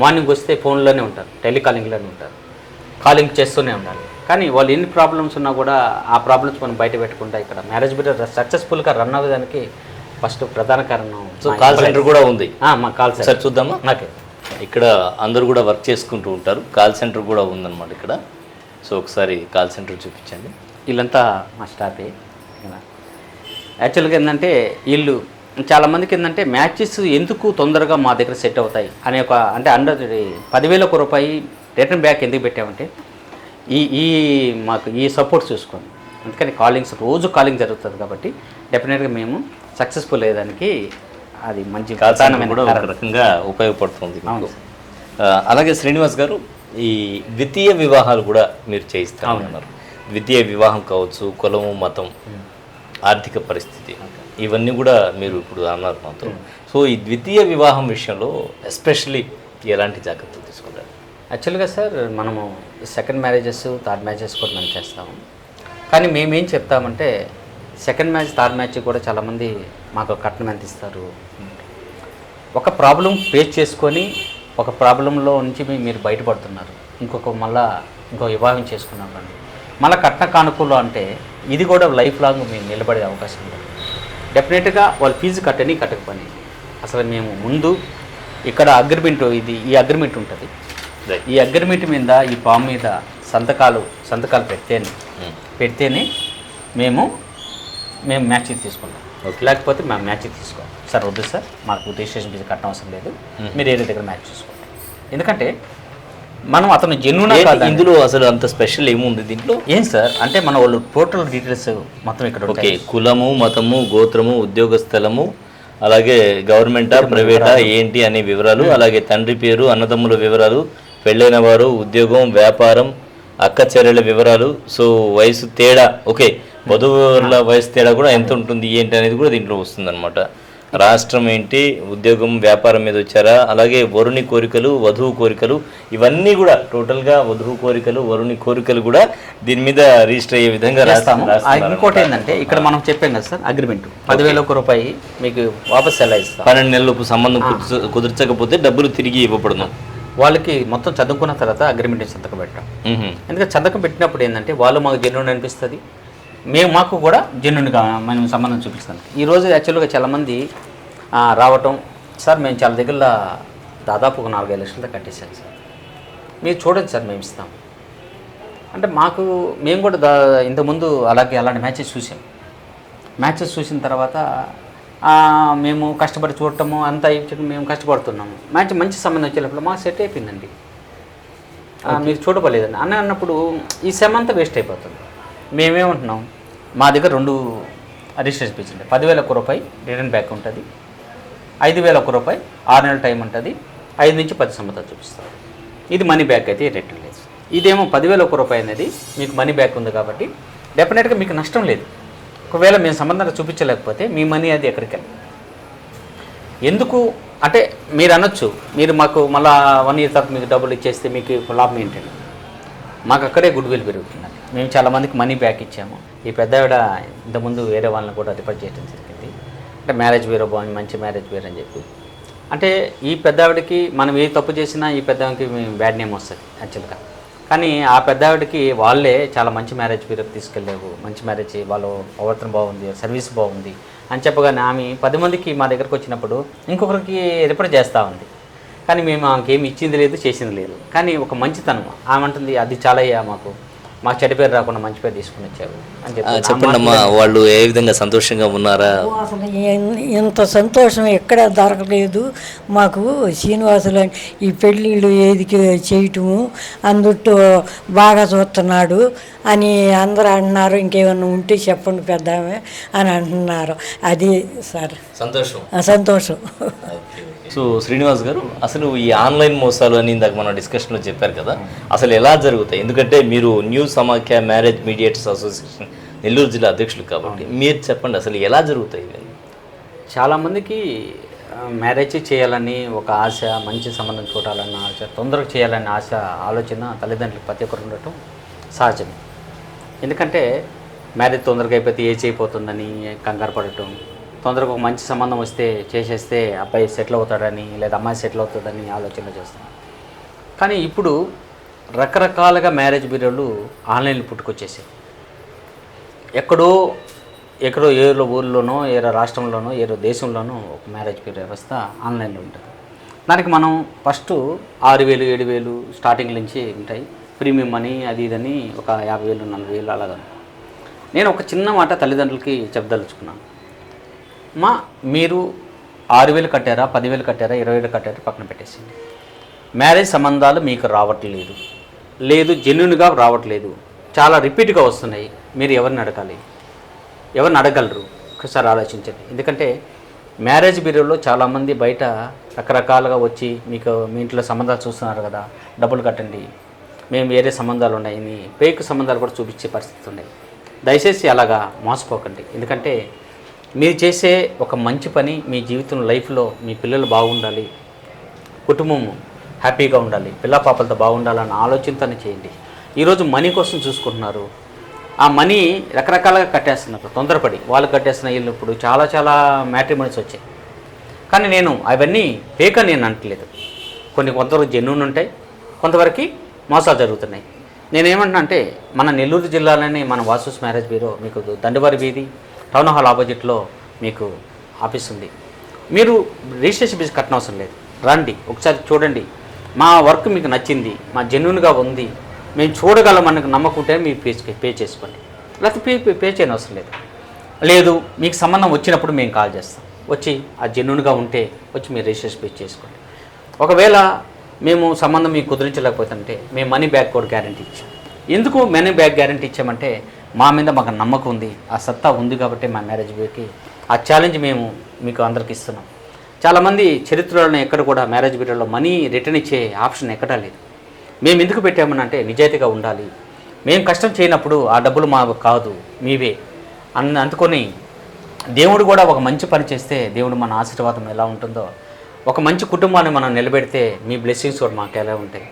మార్నింగ్ వస్తే ఫోన్లోనే ఉంటారు టెలికాలింగ్లోనే ఉంటారు కాలింగ్ చేస్తూనే ఉండాలి. కానీ వాళ్ళు ఎన్ని ప్రాబ్లమ్స్ ఉన్నా కూడా ఆ ప్రాబ్లమ్స్ మనం బయట పెట్టకుండా ఇక్కడ మ్యారేజ్ బ్యూరో సక్సెస్ఫుల్గా రన్ అవ్వడానికి ఫస్ట్ ప్రధాన కారణం సో కాల్. సెంటర్ కూడా ఉంది. మా కాల్ సెంటర్. చూద్దామా? ఓకే ఇక్కడ అందరూ కూడా వర్క్ చేసుకుంటూ ఉంటారు. కాల్ సెంటర్ కూడా ఉందన్నమాట ఇక్కడ. సో ఒకసారి కాల్ సెంటర్ చూపించండి. వీళ్ళంతా మా స్టాఫే. యాక్చువల్గా ఏంటంటే వీళ్ళు చాలామందికి ఏంటంటే మ్యాచెస్ ఎందుకు తొందరగా మా దగ్గర సెట్ అవుతాయి అనే ఒక అంటే అండర్ పదివేల ఒక రూపాయి రిటర్న్ బ్యాక్ ఎందుకు పెట్టామంటే ఈ ఈ మాకు ఈ సపోర్ట్ చూసుకోండి. అందుకని కాలింగ్స్ రోజు కాలింగ్ జరుగుతుంది కాబట్టి డెఫినెట్గా మేము సక్సెస్ఫుల్ అయ్యేదానికి అది మంచి కూడా ఒక. రకంగా ఉపయోగపడుతుంది అలాగే శ్రీనివాస్ గారు ఈ ద్వితీయ వివాహాలు కూడా మీరు చేయిస్తారు అవును. అన్నారు. ద్వితీయ వివాహం కావచ్చు కులము మతం ఆర్థిక పరిస్థితి. ఇవన్నీ కూడా మీరు ఇప్పుడు అన్నారు మాతో సో ఈ ద్వితీయ వివాహం విషయంలో ఎస్పెషలీ ఎలాంటి జాగ్రత్తలు తీసుకుంటారు? యాక్చువల్గా సార్ మనము సెకండ్ మ్యారేజెస్ థర్డ్ మ్యాచెస్ కూడా మేము చేస్తాము. కానీ మేమేం చెప్తామంటే సెకండ్ మ్యాచ్ థర్డ్ మ్యాచ్ కూడా చాలామంది మాకు కట్నం ఎంత ఇస్తారు? ఒక ప్రాబ్లం ఫేస్ చేసుకొని ఒక ప్రాబ్లంలో నుంచి మీరు బయటపడుతున్నారు. ఇంకొక మళ్ళా ఇంకో వివాహం చేసుకున్నాం కానీ మళ్ళీ కట్న కానుకలు అంటే ఇది కూడా లైఫ్ లాంగ్ మేము నిలబడే అవకాశం ఉంది డెఫినెట్గా వాళ్ళు ఫీజు కట్టని కట్టకపోని. అసలు మేము ముందు ఇక్కడ అగ్రిమెంట్ ఇది ఈ అగ్రిమెంట్ ఉంటుంది. ఈ అగ్రిమెంట్ మీద ఈ ఫామ్ మీద సంతకాలు సంతకాలు పెడితేనే Hmm. పెడితేనే మేము మేము మ్యాచ్ తీసుకుంటాం. లేకపోతే మేము మ్యాచ్ తీసుకోం. సార్ వద్దు సార్ మాకు రిజిస్ట్రేషన్ ఫీజు కట్టడం అవసరం లేదు మీరు ఏరే దగ్గర మ్యాచ్ చూసుకోండి. ఎందుకంటే మనం అతను జెన్యున్ ఇందులో అసలు అంత స్పెషల్ ఏముంది దీంట్లో? ఏం సార్? అంటే మన వాళ్ళు టోటల్ డీటెయిల్స్ మొత్తం ఇక్కడ ఓకే కులము మతము గోత్రము ఉద్యోగ స్థలము అలాగే గవర్నమెంటా ప్రైవేటా ఏంటి అనే వివరాలు అలాగే తండ్రి పేరు అన్నదమ్ముల వివరాలు పెళ్ళైన వారు ఉద్యోగం వ్యాపారం అక్క చెల్లెల వివరాలు సో వయసు తేడా ఓకే వధువుల వయసు తేడా కూడా ఎంత ఉంటుంది ఏంటి అనేది కూడా దీంట్లో వస్తుంది అనమాట రాష్ట్రం ఏంటి ఉద్యోగం వ్యాపారం మీద వచ్చారా అలాగే వరుని కోరికలు వధువు కోరికలు ఇవన్నీ కూడా టోటల్గా వధువు కోరికలు వరుని కోరికలు కూడా దీని మీద రిజిస్టర్ అయ్యే విధంగా రాస్తా- చేస్తాము. ఆ, రాస్తున్నారు ఇంకోటి ఏంటంటే ఇక్కడ మనం చెప్పాం కదా సార్ అగ్రిమెంట్ పదివేల ఒక రూపాయి మీకు వాపస్ ఎలా ఇస్తాం? పన్నెండు నెలలకు సంబంధం కుదుర్చ- కుదుర్చకపోతే డబ్బులు తిరిగి ఇవ్వబడును. వాళ్ళకి మొత్తం చదువుకున్న తర్వాత అగ్రిమెంట్ సంతకం పెట్టాం. ఎందుకంటే సంతకం పెట్టినప్పుడు ఏంటంటే వాళ్ళు మాకు జెన్యున్ అనిపిస్తుంది. మేము మాకు కూడా జెన్యున్గా మనం సంబంధం చూపిస్తాం. ఈరోజు యాక్చువల్గా చాలామంది రావటం సార్ మేము చాలా దగ్గర దాదాపు ఒక నాలుగైదు లక్షలతో కట్టేశాను సార్. మీరు చూడండి సార్ మేము ఇస్తాం. అంటే మాకు మేము కూడా దా ఇంతకుముందు అలాగే అలాంటి మ్యాచెస్ చూసాం. మ్యాచెస్ చూసిన తర్వాత మేము కష్టపడి చూడటము అంతా మేము కష్టపడుతున్నాము మ్యాచ్ మంచి సంబంధం వచ్చేటప్పుడు మాకు సెట్ అయిపోయిందండి. మీరు చూడబోలేదండి. అన్న అన్నప్పుడు ఈ సెమ్ అంతా వేస్ట్ అయిపోతుంది. మేమేమంటున్నాం మా దగ్గర రెండు రిజిస్ట్రేషన్ ఫీజు ఉంటాయి. పదివేల ఒక్క రూపాయి రిటర్న్ బ్యాక్ ఉంటుంది. ఐదు వేల ఒక్క రూపాయి ఆరు నెలల టైం ఉంటుంది. ఐదు నుంచి పది సంవత్సరాలు చూపిస్తారు ఇది మనీ బ్యాక్ అయితే రిటర్న్ లేదు. ఇదేమో పదివేల ఒక్క రూపాయి అనేది మీకు మనీ బ్యాక్ ఉంది కాబట్టి డెఫినెట్గా మీకు నష్టం లేదు. ఒకవేళ మేము సంబంధాలు చూపించలేకపోతే మీ మనీ అది ఎక్కడికి వెళ్ళి ఎందుకు? అంటే మీరు అనొచ్చు మీరు మాకు మళ్ళీ వన్ ఇయర్ తర్వాత మీకు డబ్బులు ఇచ్చేస్తే మీకు లాభం ఏంటండి మాకు అక్కడే గుడ్ విల్ పెరుగుతుంది. మేము చాలామందికి మనీ బ్యాక్ ఇచ్చాము. ఈ పెద్ద ఆవిడ ఇంతకుముందు వేరే వాళ్ళని కూడా రిఫర్ చేయడం జరిగింది. అంటే మ్యారేజ్ వేరే బాగుంది మంచి మ్యారేజ్ వేరే అని చెప్పి. అంటే ఈ పెద్ద ఆవిడకి మనం ఏ తప్పు చేసినా ఈ పెద్ద ఆవిడకి బ్యాడ్ నేమ్ వస్తుంది యాక్చువల్గా కానీ ఆ పెద్ద ఆవిడకి వాళ్ళే చాలా మంచి మ్యారేజ్ పీరియడ్ తీసుకెళ్ళావు. మంచి మ్యారేజ్ వాళ్ళు ప్రవర్తన బాగుంది సర్వీస్ బాగుంది అని చెప్పగానే ఆమె పది మందికి మా దగ్గరకు వచ్చినప్పుడు ఇంకొకరికి రిఫర్ చేస్తూ ఉంది. కానీ మేము ఆమెకేమి ఇచ్చింది లేదు చేసింది లేదు. కానీ ఒక మంచితనం. ఆమె అంటుంది అది చాలా అయ్యా మాకు. మాకు చెడ్డ పేరు రాకుండా మంచి పేరు తీసుకుని వచ్చావు అని చెప్పి చెప్పండి అమ్మా వాళ్ళు ఏ విధంగా సంతోషంగా ఉన్నారా? అసలు ఇంత సంతోషం ఎక్కడ దొరకలేదు. మాకు శ్రీనివాసులు ఈ పెళ్ళిళ్ళు ఏదికి చేయటము అందుట్టు బాగా చూస్తున్నాడు అని అందరూ అంటున్నారు. ఇంకేమన్నా ఉంటే చెప్పండి పెద్దామె అని అంటున్నారు. అది సార్. సంతోషం? ఆ సంతోషం. సో శ్రీనివాస్ గారు అసలు ఈ ఆన్లైన్ మోసాలు అని ఇందాక మన డిస్కషన్లో చెప్పారు కదా అసలు ఎలా జరుగుతాయి? ఎందుకంటే మీరు న్యూ సమాఖ్య మ్యారేజ్ మీడియేటర్స్ అసోసియేషన్ నెల్లూరు జిల్లా అధ్యక్షులు కాబట్టి మీరు చెప్పండి అసలు ఎలా జరుగుతాయి ఇవన్నీ? చాలామందికి మ్యారేజ్ చేయాలని ఒక ఆశ మంచి సంబంధం చూడాలన్న ఆశ తొందరగా చేయాలన్న ఆశ ఆలోచన తల్లిదండ్రులకు ప్రతి ఒక్కరు ఉండటం సహజం ఎందుకంటే మ్యారేజ్ తొందరగా అయిపోతే ఏజ్ అయిపోతుందని కంగారు పడటం తొందరగా ఒక మంచి సంబంధం వస్తే చేసేస్తే అబ్బాయి సెటిల్ అవుతాడని లేదా అమ్మాయి సెటిల్ అవుతుందని ఆలోచన చేస్తాం. కానీ ఇప్పుడు రకరకాలుగా మ్యారేజ్ బ్యూరోలు ఆన్లైన్లో పుట్టుకొచ్చేసాయి. ఎక్కడో ఎక్కడో ఏ ఊర్లోనో ఏరో రాష్ట్రంలోనో ఏరో దేశంలోనో ఒక మ్యారేజ్ పీరియడ్ వ్యవస్థ ఆన్లైన్లో ఉంటుంది. దానికి మనం ఫస్ట్ ఆరు వేలు ఏడు వేలు స్టార్టింగ్ నుంచి ఉంటాయి. ప్రీమియం మనీ అది ఇదని ఒక యాభై వేలు నలభై వేలు అలాగా. నేను ఒక చిన్న మాట తల్లిదండ్రులకి చెప్పదలుచుకున్నాను. మా మీరు ఆరు వేలు కట్టారా పదివేలు కట్టారా ఇరవై వేలు కట్టారా పక్కన పెట్టేసింది. మ్యారేజ్ సంబంధాలు మీకు రావట్లేదు. లేదు జెన్యున్గా రావట్లేదు. చాలా రిపీట్గా వస్తున్నాయి. మీరు ఎవరిని అడగాలి? ఎవరిని అడగలరు? ఒకసారి ఆలోచించండి. ఎందుకంటే మ్యారేజ్ బ్యూరోలో చాలామంది బయట రకరకాలుగా వచ్చి మీకు మీ ఇంట్లో సంబంధాలు చూస్తున్నారు కదా డబ్బులు కట్టండి. మేము వేరే సంబంధాలు ఉన్నాయని పేక్ సంబంధాలు కూడా చూపించే పరిస్థితి ఉన్నాయి దయచేసి అలాగా మోసపోకండి. ఎందుకంటే మీరు చేసే ఒక మంచి పని మీ జీవితం లైఫ్లో మీ పిల్లలు బాగుండాలి. కుటుంబం హ్యాపీగా ఉండాలి పిల్ల పాపలతో బాగుండాలన్న ఆలోచనతోనే చేయండి. ఈరోజు మనీ కోసం చూసుకుంటున్నారు. ఆ మనీ రకరకాలుగా కట్టేస్తున్నారు తొందరపడి. వాళ్ళు కట్టేస్తున్న వీళ్ళు ఇప్పుడు చాలా చాలా మ్యాట్రిమోనీస్ వచ్చాయి. కానీ నేను అవన్నీ పేక అని నేను అనట్లేదు. కొన్ని కొంతవరకు జెన్యున్ ఉంటాయి కొంతవరకు మోసాలు జరుగుతున్నాయి. నేనేమంటున్నా అంటే మన నెల్లూరు జిల్లాలోనే మన వాసూస్ మ్యారేజ్ బ్యూరో మీకు దండవారి వీధి టౌన్ హాల్ ఆపోజిట్లో మీకు ఆఫీస్ ఉంది. మీరు రిజిస్ట్రేషన్ ఫీజు కట్టనవసరం లేదు. రండి ఒకసారి చూడండి. మా వర్క్ మీకు నచ్చింది మా జెన్యున్గా ఉంది. మేము చూడగలం మనకు నమ్మకం మీరు పే పే చేసుకోండి. లేకపోతే పే పే చేయని అవసరం లేదు. లేదు మీకు సంబంధం వచ్చినప్పుడు మేము కాల్ చేస్తాం. వచ్చి ఆ జెన్యున్గా ఉంటే వచ్చి మీరు రిజిస్ట్రేషన్ పే చేసుకోండి. ఒకవేళ మేము సంబంధం మీకు కుదిరించలేకపోతుంటే మేము మనీ బ్యాక్ కూడా గ్యారంటీ ఇచ్చాం. ఎందుకు మనీ బ్యాక్ గ్యారంటీ ఇచ్చామంటే మా మీద మాకు నమ్మకం ఉంది ఆ సత్తా ఉంది కాబట్టి మా మ్యారేజ్ బ్యాక్కి ఆ ఛాలెంజ్ మేము మీకు అందరికి ఇస్తున్నాం. చాలామంది చరిత్రలోనే ఎక్కడ కూడా మ్యారేజ్ పీరియడ్లో మనీ రిటర్న్ ఇచ్చే ఆప్షన్ ఎక్కడా లేదు. మేము ఎందుకు పెట్టామని అంటే నిజాయితీగా ఉండాలి. మేము కష్టం చేయనప్పుడు ఆ డబ్బులు మాకు కాదు మీవే అన్న అందుకొని దేవుడు కూడా ఒక మంచి పని చేస్తే దేవుడు మన ఆశీర్వాదం ఎలా ఉంటుందో ఒక మంచి కుటుంబాన్ని మనం నిలబెడితే మీ బ్లెస్సింగ్స్ కూడా మాకు ఎలా ఉంటాయి.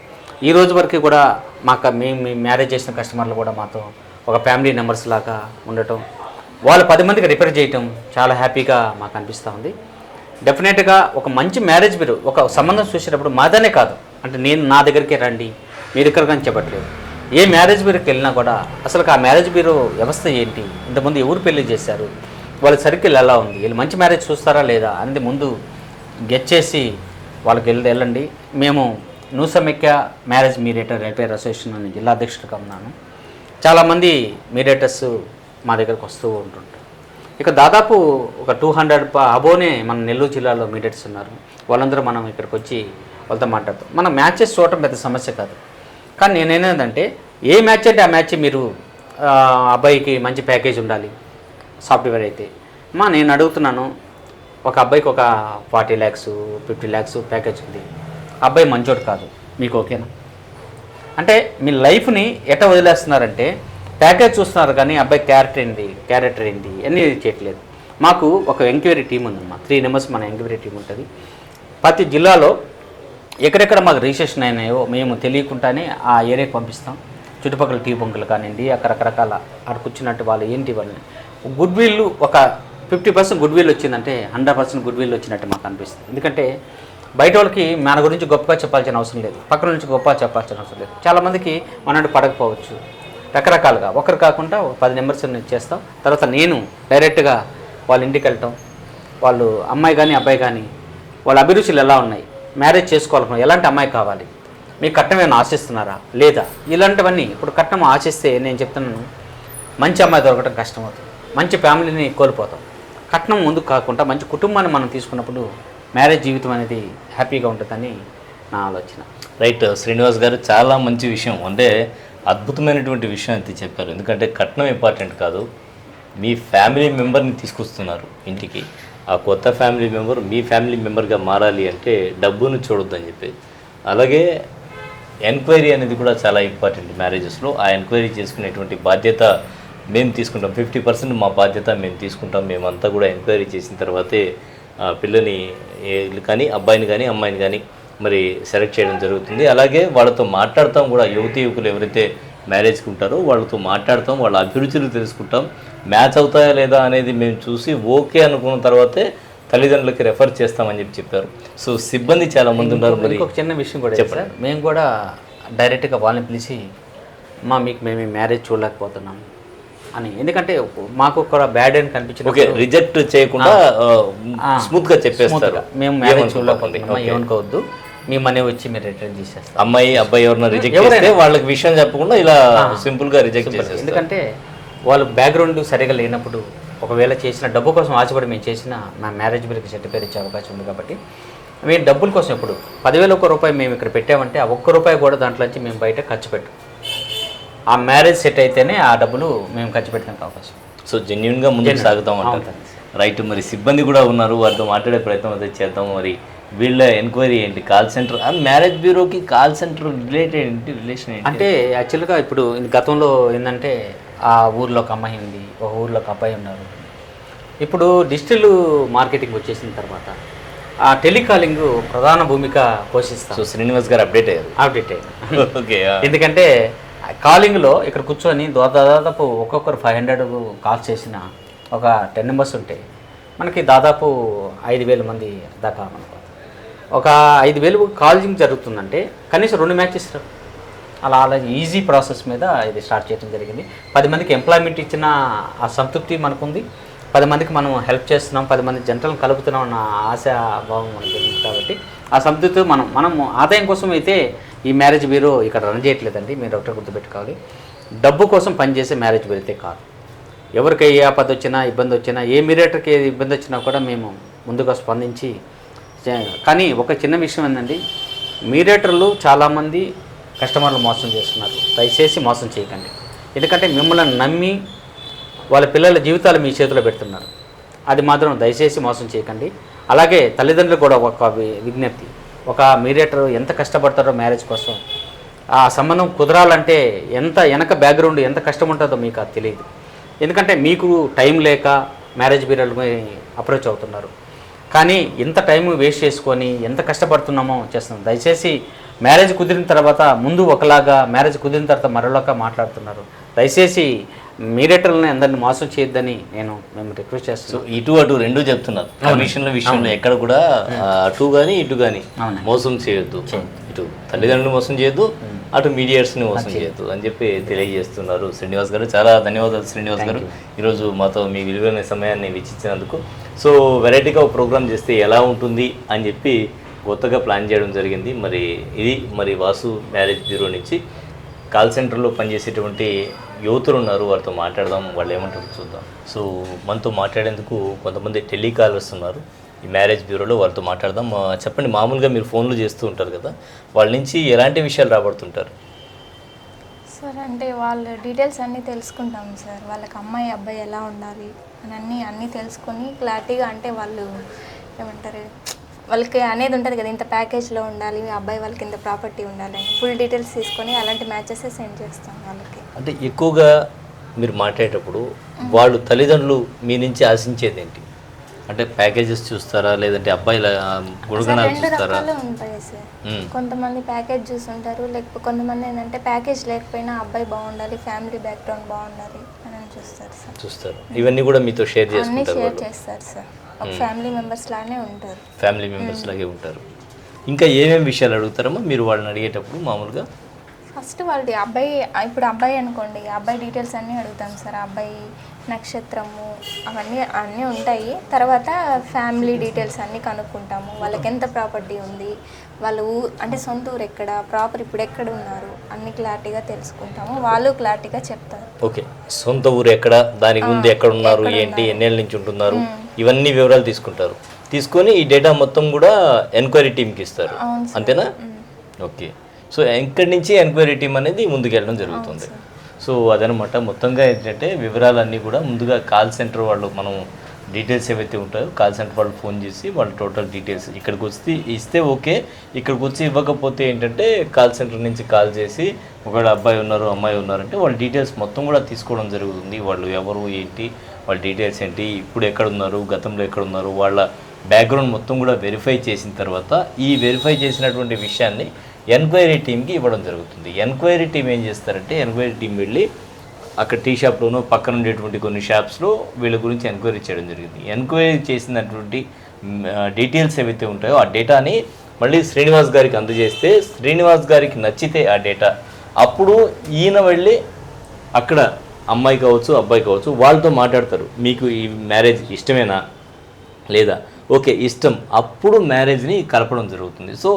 ఈ రోజు వరకు కూడా మాకు మేము మీ మ్యారేజ్ చేసిన కస్టమర్లు కూడా మాతో ఒక ఫ్యామిలీ మెంబర్స్ లాగా ఉండటం వాళ్ళు పది మందికి రిపేర్ చేయటం చాలా హ్యాపీగా మాకు అనిపిస్తూ ఉంది. డెఫినెట్గా ఒక మంచి మ్యారేజ్ మీరు ఒక సంబంధం చూసేటప్పుడు మాదనే కాదు. అంటే నేను నా దగ్గరికి రండి మీరు దగ్గర కానీ చెప్పట్లేదు. ఏ మ్యారేజ్ బీరుకి వెళ్ళినా కూడా అసలు ఆ మ్యారేజ్ బీరు వ్యవస్థ ఏంటి? ఇంతకుముందు ఎవరు పెళ్ళి చేశారు. వాళ్ళ సర్కిల్ ఎలా ఉంది? వీళ్ళు మంచి మ్యారేజ్ చూస్తారా లేదా అనేది ముందు గెట్ చేసి వాళ్ళకి వెళ్ళి వెళ్ళండి. మేము నూసమెక్య మ్యారేజ్ మీరేటర్ రిపేర్ అసోసియేషన్ అని జిల్లా అధ్యక్షుడిగా ఉన్నాను. చాలామంది మీరేటర్స్ మా దగ్గరకు వస్తూ ఉంటుంటారు. ఇక దాదాపు ఒక టూ హండ్రెడ్ అబోనే మన నెల్లూరు జిల్లాలో మీడియట్స్ ఉన్నారు. వాళ్ళందరూ మనం ఇక్కడికి వచ్చి వాళ్ళతో మాట్లాడతాం. మనం మ్యాచెస్ చూడటం పెద్ద సమస్య కాదు. కానీ నేనేందంటే ఏ మ్యాచ్ అంటే ఆ మ్యాచ్ మీరు అబ్బాయికి మంచి ప్యాకేజ్ ఉండాలి సాఫ్ట్వేర్ అయితే. మా నేను అడుగుతున్నాను ఒక అబ్బాయికి ఒక forty lakhs fifty lakhs package ఉంది. అబ్బాయి మంచోడు కాదు. మీకు ఓకేనా? అంటే మీ లైఫ్ని ఎట వదిలేస్తున్నారంటే ప్యాకేజ్ చూస్తున్నారు కానీ అబ్బాయి క్యారెక్టర్ ఏంటి? క్యారెక్టర్ ఏంటి? అన్నీ చేయట్లేదు. మాకు ఒక ఎంక్వైరీ టీం ఉందమ్మా త్రీ మెంబర్స్ మన ఎంక్వైరీ టీం ఉంటుంది. ప్రతి జిల్లాలో ఎక్కడెక్కడ మాకు రిజిస్ట్రేషన్ అయినాయో మేము తెలియకుండానే ఆ ఏరియాకి పంపిస్తాం. చుట్టుపక్కల టీ బంకులు కానివ్వండి అక్కడ రకరకాల అక్కడ కూర్చున్నట్టు వాళ్ళు ఏంటి వాళ్ళని గుడ్ విల్ ఒక ఫిఫ్టీ పర్సెంట్ గుడ్ విల్ వచ్చిందంటే హండ్రెడ్ పర్సెంట్ గుడ్ విల్ వచ్చినట్టు మాకు అనిపిస్తుంది. ఎందుకంటే బయట వాళ్ళకి మన గురించి గొప్పగా చెప్పాల్సిన అవసరం లేదు. పక్కన నుంచి గొప్పగా చెప్పాల్సిన అవసరం లేదు. చాలామందికి మనట్టు పడకపోవచ్చు. రకరకాలుగా. ఒకరు కాకుండా పది నెంబర్స్ చేస్తాం. తర్వాత నేను డైరెక్ట్గా వాళ్ళ ఇంటికి వెళ్ళటం వాళ్ళు అమ్మాయి కానీ అబ్బాయి కానీ వాళ్ళ అభిరుచులు ఎలా ఉన్నాయి మ్యారేజ్ చేసుకోవాలనుకున్నా ఎలాంటి అమ్మాయి కావాలి మీకు కట్నం ఏమైనా ఆశిస్తున్నారా లేదా? ఇలాంటివన్నీ ఇప్పుడు కట్నం ఆశిస్తే నేను చెప్తున్నాను మంచి అమ్మాయి దొరకడం కష్టం అవుతుంది మంచి ఫ్యామిలీని కోల్పోతాం. కట్నం ముందుకు కాకుండా మంచి కుటుంబాన్ని మనం తీసుకున్నప్పుడు మ్యారేజ్ జీవితం అనేది హ్యాపీగా ఉంటుందని నా ఆలోచన. రైట్ శ్రీనివాస్ గారు చాలా మంచి విషయం. అంటే అద్భుతమైనటువంటి విషయం అయితే చెప్పారు. ఎందుకంటే కట్నం ఇంపార్టెంట్ కాదు. మీ ఫ్యామిలీ మెంబర్ని తీసుకొస్తున్నారు ఇంటికి. ఆ కొత్త ఫ్యామిలీ మెంబర్ మీ ఫ్యామిలీ మెంబర్గా మారాలి అంటే డబ్బును చూడొద్దని చెప్పి. అలాగే ఎంక్వైరీ అనేది కూడా చాలా ఇంపార్టెంట్ మ్యారేజెస్లో. ఆ ఎంక్వైరీ చేసుకునేటువంటి బాధ్యత మేము తీసుకుంటాం. ఫిఫ్టీ పర్సెంట్ మా బాధ్యత మేము తీసుకుంటాం. మేమంతా కూడా ఎంక్వైరీ చేసిన తర్వాతే ఆ పిల్లని కానీ అబ్బాయిని కానీ అమ్మాయిని కానీ మరి సెలెక్ట్ చేయడం జరుగుతుంది. అలాగే వాళ్ళతో మాట్లాడతాం కూడా. యువతి యువకులు ఎవరైతే మ్యారేజ్కి ఉంటారో వాళ్ళతో మాట్లాడతాం వాళ్ళ అభిరుచులు తెలుసుకుంటాం. మ్యాచ్ అవుతాయా లేదా అనేది మేము చూసి ఓకే అనుకున్న తర్వాతే తల్లిదండ్రులకి రెఫర్ చేస్తామని చెప్పి చెప్పారు. సో సిబ్బంది చాలా మంది ఉన్నారు మరి. ఇంకొక చిన్న విషయం కూడా చెప్పండి. సార్. మేము కూడా డైరెక్ట్గా వాళ్ళని పిలిచి మా మీకు మేము మ్యారేజ్ చూడలేకపోతున్నాం అని. ఎందుకంటే మాకు ఒక బ్యాడ్ అని కనిపించిన ఓకే రిజెక్ట్ చేయకుండా స్మూత్గా చెప్పేస్తారు. స్మూత్గా మేము మ్యారేజ్. చూడలేకపోతున్నాం. ఓకే. ఏమనుకోవద్దు. మీ మనీ వచ్చి మీరు రిటర్న్ చేసేస్తాం అమ్మాయి అబ్బాయి ఎవరైనా రిజెక్ట్. చేస్తే వాళ్ళకి విషయం చెప్పకుండా ఇలా సింపుల్గా రిజెక్ట్ చేసేస్తారు. ఎందుకంటే వాళ్ళు బ్యాక్గ్రౌండ్ సరిగా లేనప్పుడు ఒకవేళ చేసిన డబ్బు కోసం ఆశపడి మేము చేసిన మా మ్యారేజ్ బిల్కి సర్టిఫికేట్ ఇచ్చే అవకాశం ఉంది కాబట్టి మేము డబ్బుల కోసం ఎప్పుడు? పదివేల ఒక్క రూపాయి మేము ఇక్కడ పెట్టామంటే ఆ ఒక్క రూపాయి కూడా దాంట్లోంచి మేము బయట ఖర్చు పెట్టు. ఆ మ్యారేజ్ సెట్ అయితేనే ఆ డబ్బులు మేము ఖర్చు పెట్టడానికి అవకాశం. సో జెన్యున్గా ముందుకు సాగుతాం రైట్ మరి సిబ్బంది కూడా ఉన్నారు. వారితో మాట్లాడే ప్రయత్నం అయితే చేద్దాం మరి. వీళ్ళ ఎంక్వైరీ ఏంటి? కాల్ సెంటర్ మ్యారేజ్ బ్యూరోకి కాల్ సెంటర్ రిలేటెడ్ ఏంటి? రిలేషన్ ఏంటి? అంటే యాక్చువల్గా ఇప్పుడు గతంలో ఏంటంటే ఆ ఊర్లో ఒక అమ్మాయి ఉంది ఒక ఊర్లో ఒక అబ్బాయి ఉన్నారు. ఇప్పుడు డిజిటల్ మార్కెటింగ్ వచ్చేసిన తర్వాత ఆ టెలికాలింగ్ ప్రధాన భూమిక పోషిస్తాం. సో శ్రీనివాస్ గారు అప్డేట్ అయ్యారు? అప్డేట్ అయ్యింది ఓకే ఎందుకంటే కాలింగ్లో ఇక్కడ కూర్చొని దాదాపు ఒక్కొక్కరు ఫైవ్ హండ్రెడ్ కాల్స్ చేసిన ఒక టెన్ మెంబర్స్ ఉంటే మనకి దాదాపు ఐదు వేల మంది దాకా మనకు ఒక ఐదు వేలు కాల్జింగ్ జరుగుతుందంటే కనీసం రెండు మ్యాచెస్ అలా అలా ఈజీ ప్రాసెస్ మీద ఇది స్టార్ట్ చేయడం జరిగింది. పది మందికి ఎంప్లాయ్మెంట్ ఇచ్చిన ఆ సంతృప్తి మనకుంది. పది మందికి మనం హెల్ప్ చేస్తున్నాం. పది మంది జంటలను కలుపుతున్నాం అన్న ఆశ భావం మనకి కాబట్టి ఆ సంతృప్తి మనం మనం ఆదాయం కోసం అయితే ఈ మ్యారేజ్ బ్యూరో ఇక్కడ రన్ చేయట్లేదండి. మీరు ఒకటే గుర్తుపెట్టుకోవాలి. డబ్బు కోసం పనిచేసే మ్యారేజ్ బ్యూరో అయితే కాదు. ఎవరికి ఏ ఆపద వచ్చినా ఇబ్బంది వచ్చినా ఏ మీరేటర్కి ఏ ఇబ్బంది వచ్చినా కూడా మేము ముందుగా స్పందించి కానీ ఒక చిన్న విషయం ఏంటండి మీరేటర్లు చాలామంది కస్టమర్లు మోసం చేస్తున్నారు. దయచేసి మోసం చేయకండి. ఎందుకంటే మిమ్మల్ని నమ్మి వాళ్ళ పిల్లల జీవితాలు మీ చేతిలో పెడుతున్నారు. అది మాత్రం దయచేసి మోసం చేయకండి. అలాగే తల్లిదండ్రులు కూడా ఒక వి- విజ్ఞప్తి. ఒక మీడియేటర్ ఎంత కష్టపడతారో మ్యారేజ్ కోసం. ఆ సంబంధం కుదరాలంటే ఎంత వెనక బ్యాక్గ్రౌండ్ ఎంత కష్టం ఉంటుందో మీకు అది తెలియదు. ఎందుకంటే మీకు టైం లేక మ్యారేజ్ బ్యూరోలు అప్రోచ్ అవుతున్నారు. కానీ ఇంత టైం వేస్ట్ చేసుకొని ఎంత కష్టపడుతున్నామో చేస్తున్నాం. దయచేసి మ్యారేజ్ కుదిరిన తర్వాత ముందు ఒకలాగా మ్యారేజ్ కుదిరిన తర్వాత మరోలాగా మాట్లాడుతున్నారు. దయచేసి మీరేటర్లని అందరిని మోసం చేయొద్దని నేను మేము రిక్వెస్ట్ చేస్తున్నాం ఇటు అటు రెండు చెప్తున్నారు. కమిషన్ల విషయంలో ఎక్కడ కూడా అటు కానీ ఇటు కానీ. మోసం చేయొద్దు. ఇటు తల్లిదండ్రులు మోసం చేయొద్దు. అటు మీడియేట్స్ని మోసం చేయొద్దు అని చెప్పి తెలియజేస్తున్నారు శ్రీనివాస్ గారు. చాలా ధన్యవాదాలు శ్రీనివాస్ గారు. ఈరోజు మాతో మీ విలువైన సమయాన్ని వెచ్చించినందుకు సో వెరైటీగా ఒక ప్రోగ్రామ్ చేస్తే ఎలా ఉంటుంది అని చెప్పి కొత్తగా ప్లాన్ చేయడం జరిగింది. మరి ఇది మరి వాసు మ్యారేజ్ బ్యూరో నుంచి కాల్ సెంటర్లో పనిచేసేటువంటి యువతులు ఉన్నారు. వారితో మాట్లాడదాం. వాళ్ళు ఏమంటారు చూద్దాం. సో మనతో మాట్లాడేందుకు కొంతమంది టెలికాలర్స్ ఉన్నారు. ఈ మ్యారేజ్ బ్యూరోలో వారితో మాట్లాడదాం. చెప్పండి మామూలుగా మీరు ఫోన్లు చేస్తూ ఉంటారు కదా వాళ్ళ నుంచి ఎలాంటి విషయాలు రాబడుతుంటారు? సార్ అంటే వాళ్ళ డీటెయిల్స్ అన్నీ తెలుసుకుంటాం సార్. వాళ్ళకి అమ్మాయి అబ్బాయి ఎలా ఉండాలి అని అన్నీ అన్నీ తెలుసుకొని క్లారిటీగా అంటే వాళ్ళు ఏమంటారు వాళ్ళకి అనేది ఉంటుంది కదా ఇంత ప్యాకేజ్లో ఉండాలి అబ్బాయి వాళ్ళకి ఇంత ప్రాపర్టీ ఉండాలి అని ఫుల్ డీటెయిల్స్ తీసుకొని అలాంటి మ్యాచెస్ సెండ్ చేస్తాం వాళ్ళకి. అంటే ఎక్కువగా మీరు మాట్లాడేటప్పుడు వాళ్ళు తల్లిదండ్రులు మీ నుంచి ఆశించేది ఏంటి? అంటే ప్యాకేజెస్ చూస్తారా? లేదంటే అబ్బాయిల గుణగణాలు రెండు చూస్తారా? రకాలు ఉంటాయి సార్. మ్మ్. కొంతమంది ప్యాకేజ్ చూస్తుంటారు లేకపోతే కొంతమంది ఏంటంటే ప్యాకేజ్ లేకపోయినా అబ్బాయి బాగుండాలి ఫ్యామిలీ బ్యాక్గ్రౌండ్ బాగుండాలి అని చూస్తారు సార్. చూస్తారు. ఇవన్నీ కూడా మీతో షేర్ అన్నీ చేసుకుంటారు షేర్ వాళ్ళు. చేస్తారు సార్. ఒక ఫ్యామిలీ మెంబర్స్ లానే ఉంటారు. ఫ్యామిలీ మెంబర్స్ లాగే ఉంటారు. ఇంకా ఏమేమి విషయాలు అడుగుతారమ్మా? మీరు వాళ్ళని అడిగేటప్పుడు మామూలుగా ఫస్ట్ వాళ్ళది అబ్బాయి ఇప్పుడు అబ్బాయి అనుకోండి అబ్బాయి డీటెయిల్స్ అన్నీ అడుగుతాం సార్. అబ్బాయి నక్షత్రము అవన్నీ అన్నీ ఉంటాయి. తర్వాత ఫ్యామిలీ డీటెయిల్స్ అన్నీ కనుక్కుంటాము. వాళ్ళకి ఎంత ప్రాపర్టీ ఉంది? వాళ్ళ అంటే సొంత ఊరు ఎక్కడ? ప్రాపర్ ఇప్పుడు ఎక్కడ ఉన్నారు? అన్ని క్లారిటీగా తెలుసుకుంటాము. వాళ్ళు క్లారిటీగా చెప్తారు. ఓకే. సొంత ఊరు ఎక్కడ? దానికి ముందు ఎక్కడ ఉన్నారు? ఏంటి? ఎన్నేళ్ళ నుంచి ఉంటున్నారు? ఇవన్నీ వివరాలు తీసుకుంటారు. తీసుకొని ఈ డేటా మొత్తం కూడా ఎంక్వైరీ టీంకి ఇస్తారు. అంతేనా? ఓకే. సో ఇక్కడి నుంచి ఎంక్వైరీ టీం అనేది ముందుకెళ్ళడం జరుగుతుంది. సో అదనమాట. మొత్తంగా ఏంటంటే వివరాలన్నీ కూడా ముందుగా కాల్ సెంటర్ వాళ్ళు మనం డీటెయిల్స్ ఏవైతే ఉంటాయో కాల్ సెంటర్ వాళ్ళు ఫోన్ చేసి వాళ్ళు టోటల్ డీటెయిల్స్ ఇక్కడికి వచ్చి ఇస్తే ఓకే. ఇక్కడికి వచ్చి ఇవ్వకపోతే ఏంటంటే కాల్ సెంటర్ నుంచి కాల్ చేసి ఒకవేళ అబ్బాయి ఉన్నారు అమ్మాయి ఉన్నారంటే వాళ్ళ డీటెయిల్స్ మొత్తం కూడా తీసుకోవడం జరుగుతుంది. వాళ్ళు ఎవరు ఏంటి వాళ్ళ డీటెయిల్స్ ఏంటి ఇప్పుడు ఎక్కడ ఉన్నారు గతంలో ఎక్కడ ఉన్నారు వాళ్ళ బ్యాక్గ్రౌండ్ మొత్తం కూడా వెరిఫై చేసిన తర్వాత ఈ వెరిఫై చేసినటువంటి విషయాన్ని ఎంక్వైరీ టీంకి ఇవ్వడం జరుగుతుంది. ఎంక్వైరీ టీం ఏం చేస్తారంటే ఎంక్వైరీ టీం వెళ్ళి అక్కడ టీ షాప్లోనూ పక్కన ఉండేటువంటి కొన్ని షాప్స్లో వీళ్ళ గురించి ఎంక్వైరీ చేయడం జరిగింది. ఎంక్వైరీ చేసినటువంటి డీటెయిల్స్ ఏవైతే ఉంటాయో ఆ డేటాని మళ్ళీ శ్రీనివాస్ గారికి అందజేస్తే శ్రీనివాస్ గారికి నచ్చితే ఆ డేటా. అప్పుడు ఈయన వెళ్ళి అక్కడ అమ్మాయి కావచ్చు అబ్బాయి కావచ్చు వాళ్ళతో మాట్లాడతారు. మీకు ఈ మ్యారేజ్ ఇష్టమేనా? లేదా? ఓకే ఇష్టం. అప్పుడు మ్యారేజ్ని కలపడం జరుగుతుంది. సో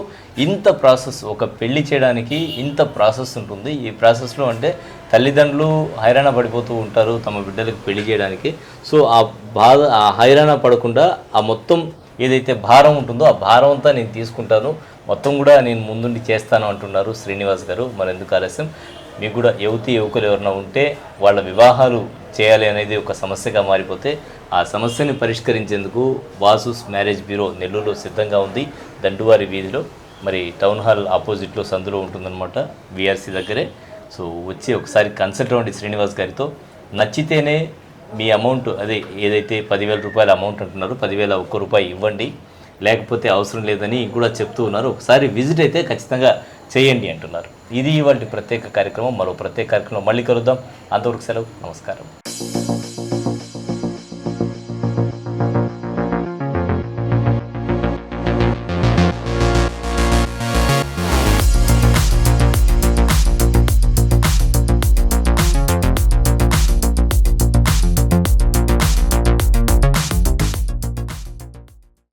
ఇంత ప్రాసెస్ ఒక పెళ్ళి చేయడానికి ఇంత ప్రాసెస్ ఉంటుంది. ఈ ప్రాసెస్లో అంటే తల్లిదండ్రులు హైరాణ పడిపోతూ ఉంటారు తమ బిడ్డలకు పెళ్ళి చేయడానికి. సో ఆ బాధ ఆ హైరాణ పడకుండా ఆ మొత్తం ఏదైతే భారం ఉంటుందో ఆ భారం అంతా నేను తీసుకుంటాను. మొత్తం కూడా నేను ముందుండి చేస్తాను అంటున్నారు శ్రీనివాస్ గారు. మరి ఎందుకు ఆలస్యం? మీకు కూడా యువతి యువకులు ఎవరైనా ఉంటే వాళ్ళ వివాహాలు చేయాలి అనేది ఒక సమస్యగా మారిపోతే ఆ సమస్యని పరిష్కరించేందుకు వాసుస్ మ్యారేజ్ బ్యూరో నెల్లూరులో సిద్ధంగా ఉంది. దండువారి వీధిలో. మరి టౌన్ హాల్ ఆపోజిట్లో సందులో ఉంటుందన్నమాట విఆర్సీ దగ్గరే. సో వచ్చి ఒకసారి కన్సల్ట్ అవ్వండి శ్రీనివాస్ గారితో. నచ్చితేనే మీ అమౌంట్ అదే ఏదైతే పదివేల రూపాయల అమౌంట్ అంటున్నారో పదివేల ఒక్క రూపాయి ఇవ్వండి. లేకపోతే అవసరం లేదని కూడా చెప్తూ ఉన్నారు. ఒకసారి విజిట్ అయితే ఖచ్చితంగా చేయండి అంటున్నారు. ఇది ఇవాళ ప్రత్యేక కార్యక్రమం. మరో ప్రత్యేక కార్యక్రమం మళ్ళీ కలుద్దాం. అంతవరకు సెలవు. నమస్కారం.